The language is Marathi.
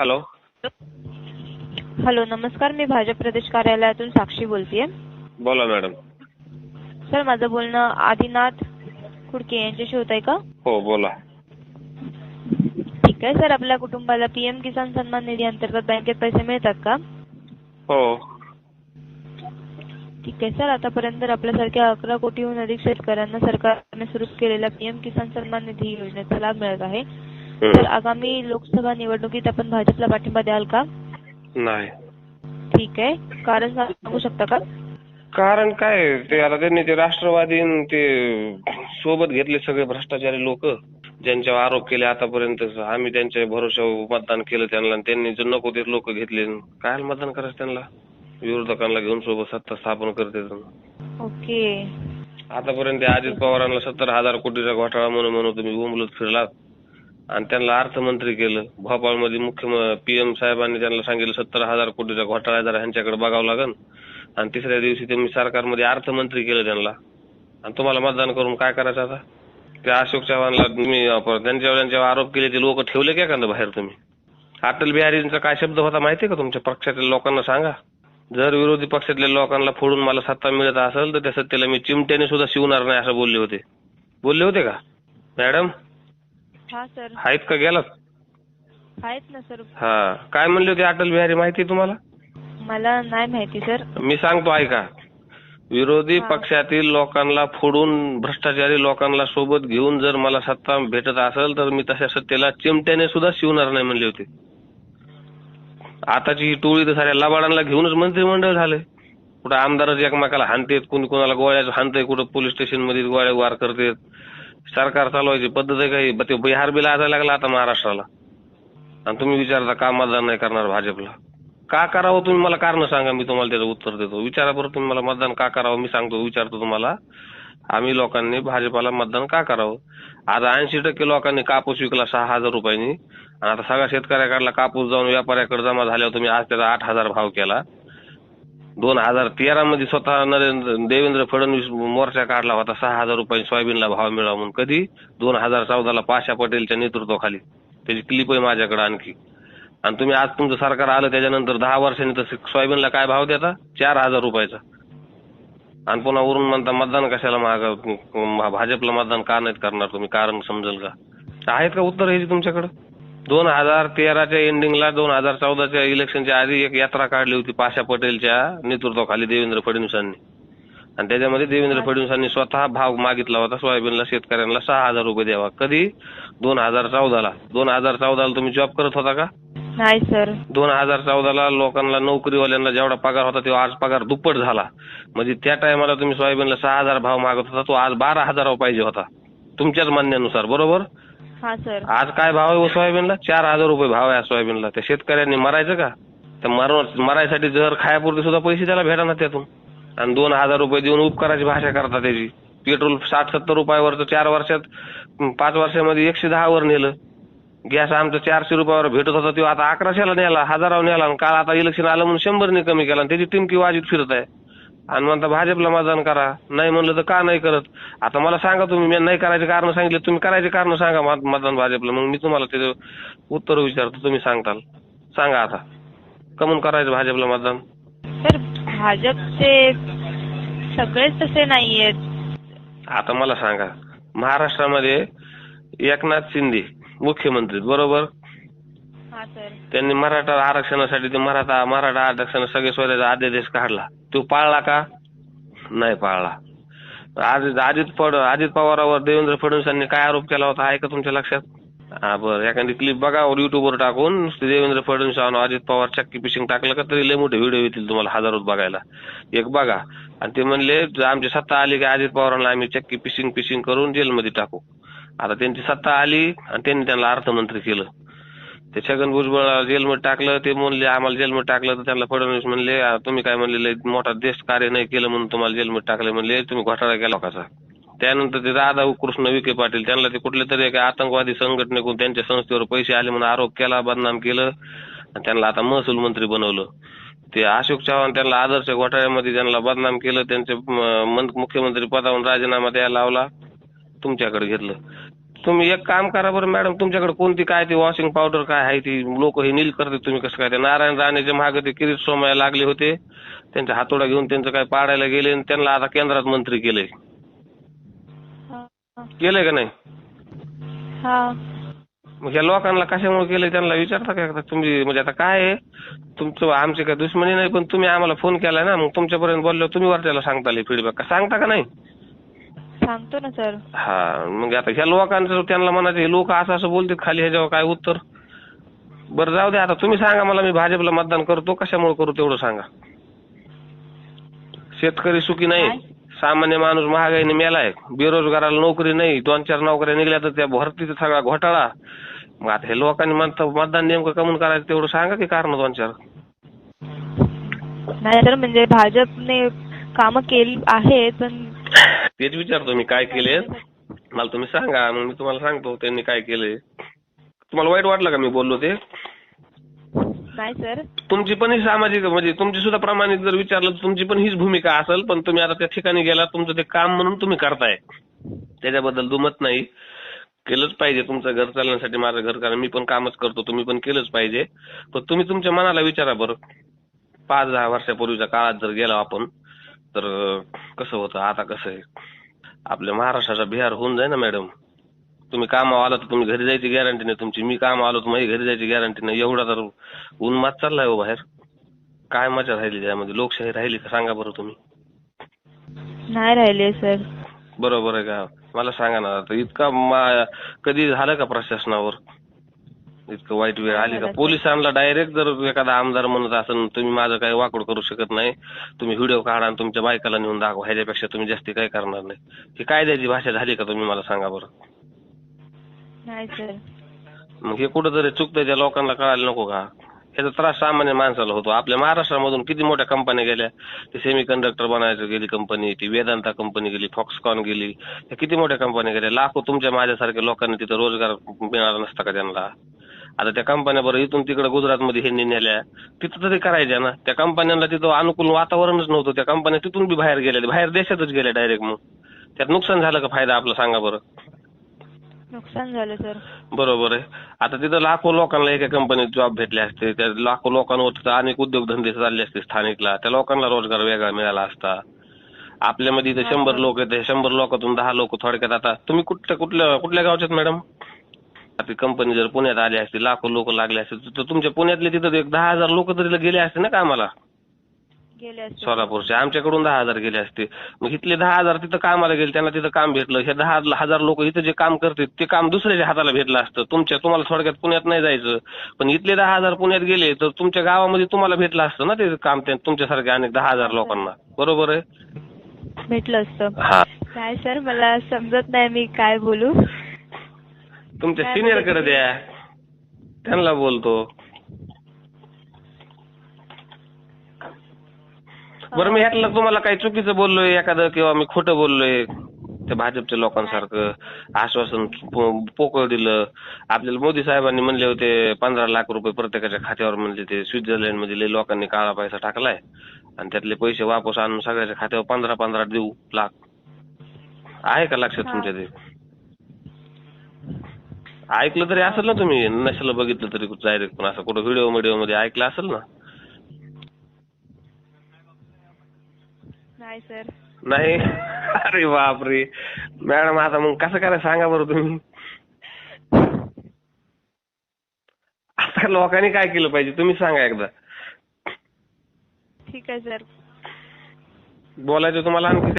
हॅलो हॅलो नमस्कार मी भाजप प्रदेश कार्यालयातून साक्षी बोलतेय. बोला मॅडम सर माझं बोलणं आदिनाथ खुडके यांच्याशी होत आहे का? हो बोला. ठीक आहे सर आपल्या कुटुंबाला पीएम किसान सन्मान निधी अंतर्गत बँकेत पैसे मिळतात का? हो. ठीक आहे सर आतापर्यंत आपल्यासारख्या अकरा कोटीहून अधिक शेतकऱ्यांना सरकारने सुरू केलेल्या पीएम किसान सन्मान निधी योजनेचा लाभ मिळत आहे. तर आगामी लोकसभा निवडणुकीत आपण भाजपला पाठिंबा द्याल का? नाही. ठीक आहे. कारण सांगू शकता का? कारण काय ते आता त्यांनी ते राष्ट्रवादी न ते सोबत घेतले सगळे भ्रष्टाचारी लोक. ज्यांच्यावर आरोप केले आतापर्यंत आम्ही त्यांच्या भरोशावर मतदान केलं त्यांना आणि त्यांनी जे नको ते लोक घेतले. काय मतदान करायचं त्यांना? विरोधकांना घेऊन सोबत सत्ता स्थापन करते ओके. आतापर्यंत ते अजित पवारांना सत्तर हजार कोटीचा घोटाळा म्हणून म्हणून तुम्ही बोंबलत फिरलात. आणि त्यांना अर्थमंत्री केलं. भोपाळमध्ये मुख्य पीएम साहेबांनी त्यांना सांगितलं सत्तर हजार कोटीचा घोटाळा जरा ह्यांच्याकडे बघावं लागेल आणि तिसऱ्या दिवशी त्यांनी सरकारमध्ये अर्थमंत्री केलं त्यांना. आणि तुम्हाला मतदान करून काय करायचं आता? त्या अशोक चव्हाणला तुम्ही अप- त्यांच्यावर त्यांच्यावर आरोप केले ते लोक ठेवले का एखादं बाहेर तुम्ही? अटल बिहारींचा काय शब्द होता माहितीये का तुमच्या पक्षातल्या लोकांना सांगा? जर विरोधी पक्षातल्या लोकांना फोडून मला सत्ता मिळत असेल तर त्या सत्तेला मी चिमट्याने सुद्धा शिवणार नाही असं बोलले होते. बोलले होते का? मॅडम? हा सर. आहेत का? गेलात? आहेत ना सर. हा. काय म्हणले होते अटल बिहारी? माहिती आहे तुम्हाला? मला नाही माहिती सर. मी सांगतो ऐका. विरोधी हा. पक्षातील लोकांना फोडून भ्रष्टाचारी लोकांना सोबत घेऊन जर मला सत्ता भेटत असेल तर मी तशा सत्तेला चिमट्याने सुद्धा शिवणार नाही म्हणले होते. आताची ही टोळी तर साऱ्या लबाडांना घेऊनच मंत्रिमंडळ झाले. कुठं आमदारच एकमेकाला हाणतेत कुणी कुणाला गोळ्याचं हाणतंय कुठं पोलीस स्टेशनमध्ये गोळ्या वार करतेत. सरकार चालवायची पद्धत आहे काही? ते बिहार बिल लाजायला लागला आता महाराष्ट्राला. आणि तुम्ही विचारता का मतदान नाही करणार भाजपला? का करावं तुम्ही मला कारण सांगा मी तुम्हाला त्याचं उत्तर देतो. विचारा बरं तुम्ही मला मतदान का करावं मी सांगतो विचारतो तुम्हाला. आम्ही लोकांनी भाजपाला मतदान का करावं? आज ऐंशी टक्के लोकांनी कापूस विकला सहा हजार रुपयांनी. आणि आता सगळ्या शेतकऱ्याकडला कापूस जाऊन व्यापाऱ्याकडे जमा झाल्यावर तुम्ही आज त्याचा आठ हजार भाव केला. दोन हजार तेरा मध्ये स्वतः नरेंद्र देवेंद्र फडणवीस मोर्चा काढला होता. सहा हजार रुपये सोयाबीनला भाव मिळावा म्हणून. कधी? दोन हजार चौदाला पाशा पटेलच्या नेतृत्वाखाली. त्याची क्लिप आहे माझ्याकडे आणखी. आणि तुम्ही आज तुमचं सरकार आलं त्याच्यानंतर दहा वर्षांनी तर सोयाबीनला काय भाव देता? चार हजार रुपयाचा. आणि पुन्हा वरून म्हणता मतदान कशाला महाग भाजपला मतदान का नाहीत करणार तुम्ही? कारण समजेल का? आहेत का उत्तर हे तुमच्याकडं? दोन हजार तेराच्या एंडिंगला दोन हजार चौदाच्या इलेक्शनच्या आधी एक यात्रा काढली होती पाशा पटेलच्या नेतृत्वाखाली देवेंद्र फडणवीसांनी. आणि त्याच्यामध्ये देवेंद्र फडणवीसांनी स्वतः भाव मागितला होता सोयाबीनला शेतकऱ्यांना सहा हजार रुपये द्यावा. कधी? दोन हजार चौदाला. दोन हजार चौदाला तुम्ही जॉब करत होता का? नाही सर दोन हजार चौदाला लोकांना नोकरीवाल्यांना जेवढा पगार होता तेव्हा आज पगार दुप्पट झाला. म्हणजे त्या टायमाला तुम्ही सोयाबीनला सहा हजार भाव मागत होता तो आज बारा हजारावर पाहिजे होता. तुमच्याच म्हणण्यानुसार बरोबर? हा सर. आज काय भाव आहे हो सोयाबीनला? चार हजार रुपये भाव आहे आज सोयाबीनला. त्या शेतकऱ्यांनी मरायचं का? तर मर मरायसाठी जर खायापुरते सुद्धा पैसे त्याला भेटणार त्यातून. आणि दोन हजार रुपये देऊन उपकाराची भाषा करता त्याची. पेट्रोल साठ सत्तर रुपयावरचं चार वर्षात पाच वर्षामध्ये एकशे दहावर नेलं. गॅस आमचं चारशे रुपयावर भेटत होता तो आता अकराशेला नेला हजारावर नेला आणि काल आता इलेक्शन आलं म्हणून शंभरने कमी केला आणि त्याची टिमकी वाजीत फिरत आहे. आणि म्हणता भाजपला मतदान करा. नाही म्हणलं तर का नाही करत? आता मला सांगा तुम्ही मी नाही करायचे कारण सांगितले तुम्ही करायचे कारण सांगा मत- मतदान भाजपला. मग मी तुम्हाला त्याचं उत्तर विचारतो तुम्ही सांगताल. सांगा आता. कमून करायचं भाजपला मतदान? सर भाजपचे सगळेच तसे नाहीयेत. आता मला सांगा महाराष्ट्रामध्ये एकनाथ शिंदे मुख्यमंत्री बरोबर? त्यांनी मराठा आरक्षणासाठी ते मराठा मराठा आरक्षण सगळे स्वतःचा अध्यादेश काढला. तो पाळला का? नाही पाळला. आज अजित पड अजित पवारावर देवेंद्र फडणवीसांनी काय आरोप केला होता आहे का तुमच्या लक्षात? हा बरं. एखादी क्लिप बघा युट्यूबवर टाकून देवेंद्र फडणवीस आणि अजित पवार चक्की पिशिंग टाकलं का तरी लय मोठे व्हिडिओ येतील तुम्हाला हजारोत बघायला. एक बघा. आणि ते म्हणले आमची सत्ता आली की अजित पवारांना आम्ही चक्की पिशिंग पिशिंग करून जेलमध्ये टाकू. आता त्यांची सत्ता आली आणि त्यांनी त्यांना अर्थमंत्री केलं. ते छगन भुजबळ जेलमध्ये टाकलं ते म्हणले आम्हाला जेलमध्ये टाकलं तर त्यांना फडणवीस म्हणले तुम्ही काय म्हणले मोठा देश कार्य नाही केलं म्हणून तुम्हाला जेलमध्ये टाकलं म्हणले तुम्ही घोटाळा केला कसा त्यानंतर ते राधा कृष्ण विखे पाटील त्यांना ते कुठले तरी एका आतंकवादी संघटनेकडून त्यांच्या संस्थेवर पैसे आले म्हणून आरोप केला बदनाम केलं आणि त्यांना आता महसूल मंत्री बनवलं. ते अशोक चव्हाण त्यांना आदर्श घोटाळ्यामध्ये त्यांना बदनाम केलं त्यांचे मुख्यमंत्री पदावरून राजीनामा द्यायला लावला तुमच्याकडे घेतलं. तुम्ही एक काम करा बरं मॅडम तुमच्याकडे कोणती काय ती वॉशिंग पावडर काय आहे ती लोक हे नील करते तुम्ही कसं काय ते? नारायण राणेचे मागे ते किरीट सोमायला लागले होते. त्यांचा हातोडा घेऊन त्यांचं काय पाडायला गेले आणि त्यांना आता केंद्रात मंत्री केलंय हा. केलंय का नाही? हा. मग या लोकांना कशामुळे केलंय त्यांना विचारता का एकदा? तुम्ही म्हणजे आता काय आहे? तुमचं आमची काय दुश्मनी नाही पण तुम्ही आम्हाला फोन केलाय ना मग तुमच्यापर्यंत बोललो तुम्ही वरच्याला सांगता फीडबॅक का सांगता का नाही? सांगतो ना सर. हा मग आता ह्या लोकांचं त्यांना म्हणायचं हे लोक असं असं बोलतात खाली ह्याच्यावर काय उत्तर? बरं जाऊ दे आता तुम्ही सांगा मला मी भाजपला मतदान करतो कशामुळे करू तेवढं सांगा. शेतकरी सुखी नाही? सामान्य माणूस महागाईने मेलाय बेरोजगाराला नोकरी नाही दोन चार नोकऱ्या निघल्या तर त्या भरतीचा सगळा घोटाळा. मग आता हे लोकांनी म्हणतं मतदान नेमकं कमून करायचं तेवढं सांगा की कारण दोन चार? नाही सर म्हणजे भाजपने कामं केली आहेत पण तेच विचारतो मी काय केले मला तुम्ही सांगा मग मी तुम्हाला सांगतो त्यांनी काय केलंय. तुम्हाला वाईट वाटलं का मी बोललो ते? नाही सर. तुमची पण ही सामाजिक म्हणजे तुमची सुद्धा प्रामाणिक जर विचारलं तर तुमची पण हीच भूमिका असेल पण तुम्ही आता त्या ठिकाणी गेला तुमचं ते काम म्हणून तुम्ही करताय. त्याच्याबद्दल दुमत नाही. केलंच पाहिजे तुमचं घर चालण्यासाठी माझं घर कारण मी पण कामच करतो तुम्ही पण केलंच पाहिजे. पण तुम्ही तुमच्या मनाला विचारा बरं. पाच दहा वर्षापूर्वीच्या काळात जर गेलो आपण तर कसं होतं? आता कसं आहे? आपल्या महाराष्ट्राचा बिहार होऊन जाईल ना मॅडम. तुम्ही कामावर आला तर तुम्ही घरी जायची गॅरंटी नाही. तुमची मी कामावर आलो तर माझी घरी जायची गॅरंटी नाही. एवढा तर उन्माद चाललाय हो बाहेर. काय मजा राहिली त्यामध्ये? लोकशाही राहिली का? सांगा बरं तुम्ही. नाही राहिले सर. बरोबर आहे का? मला सांगा ना आता इतका मा- कधी झालं का प्रशासनावर? इतकं वाईट वेळ आली का. पोलिसांना डायरेक्ट जर एखादा आमदार म्हणत असेल तुम्ही माझं काही वाकड करू शकत नाही तुम्ही व्हिडिओ काढा आणि तुमच्या बायकाला नेऊन दाखवा. ह्याच्यापेक्षा तुम्ही जास्ती काय करणार नाही. ही कायद्याची भाषा झाली का तुम्ही मला सांगा बरं. नाही सर मग हे कुठंतरी चुकतंय त्या लोकांना कळायला नको का? ह्याचा त्रास सामान्य माणसाला होतो. आपल्या महाराष्ट्रामधून किती मोठ्या कंपन्या गेल्या? ती सेमी कंडक्टर बनायचं गेली कंपनी ती वेदांता कंपनी गेली फॉक्सकॉन गेली. ह्या किती मोठ्या कंपन्या गेल्या? लाखो तुमच्या माझ्यासारख्या लोकांनी तिथं रोजगार मिळाला नसता का त्यांना? आता त्या कंपन्या बरं इथून तिकडे गुजरातमध्ये ह्यांनी नेल्या. तिथं तरी करायच्या ना. त्या कंपन्यांना तिथं अनुकूल वातावरणच नव्हतं. त्या कंपन्या तिथून बी बाहेर गेल्या बाहेर देशातच गेल्या डायरेक्ट मग. त्यात नुकसान झालं का फायदा आपला सांगा बरं. नुकसान झालं सर. बरोबर आहे. आता तिथं लाखो लोकांना एका कंपनीत जॉब भेटले असते. त्या लाखो लोकांवर तिथं अनेक उद्योगधंदे चालले असते स्थानिकला. त्या लोकांना रोजगार वेगळा मिळाला असता. आपल्यामध्ये इथं शंभर लोक आहेत शंभर लोकातून दहा लोक थोडक्यात आता. तुम्ही कुठल्या कुठल्या कुठल्या गावच्यात मॅडम आता कंपनी जर पुण्यात आली असती लाखो लोक लागले असते तर तुमच्या पुण्यातले तिथं एक दहा हजार लोक तरी गेले असते ना कामाला? गेले असते. सोलापूरचे. आमच्याकडून दहा हजार गेले असते. मग इथले दहा हजार तिथं कामाला गेले त्यांना तिथं काम भेटलं. हे दहा हजार लोक इथं जे काम करतात ते काम दुसऱ्याच्या हाताला भेटलं असतं. तुमच्या तुम्हाला थोडक्यात पुण्यात नाही जायचं. पण इथले दहा हजार पुण्यात गेले तर तुमच्या गावामध्ये तुम्हाला भेटलं असतं ना ते काम तुमच्यासारख्या अनेक दहा हजार लोकांना. बरोबर आहे? भेटलं असतं. हा. काय सर मला समजत नाही मी काय बोलू. तुमच्या सिनियरकडे द्या. त्यांना बोलतो. बरं मी ह्यातलं तुम्हाला काही चुकीचं बोललोय एखादं किंवा मी खोटं बोललोय त्या भाजपच्या लोकांसारखं. आश्वासन पोकळ दिलं. आपल्याला मोदी साहेबांनी म्हणले होते पंधरा लाख रुपये प्रत्येकाच्या खात्यावर म्हणजे ते स्वित्झर्लंडमध्ये लोकांनी काळा पैसा टाकलाय. आणि त्यातले पैसे वापस आणून सगळ्याच्या खात्यावर पंधरा पंधरा देऊ लाख. आहे का लक्षात. तुमच्या ते? ऐकलं तरी असेल ना तुम्ही. नसेल बघितलं तरी डायरेक्ट पण असं कुठं व्हिडिओ व्हिडिओमध्ये ऐकलं असेल ना. नाही सर नाही? अरे बापरे. मॅडम आता मग कसं करायचं सांगा बरं तुम्ही. आता लोकांनी काय केलं पाहिजे? तुम्ही सांगा एकदा. ठीक आहे सर बोलायचं तुम्हाला आणखी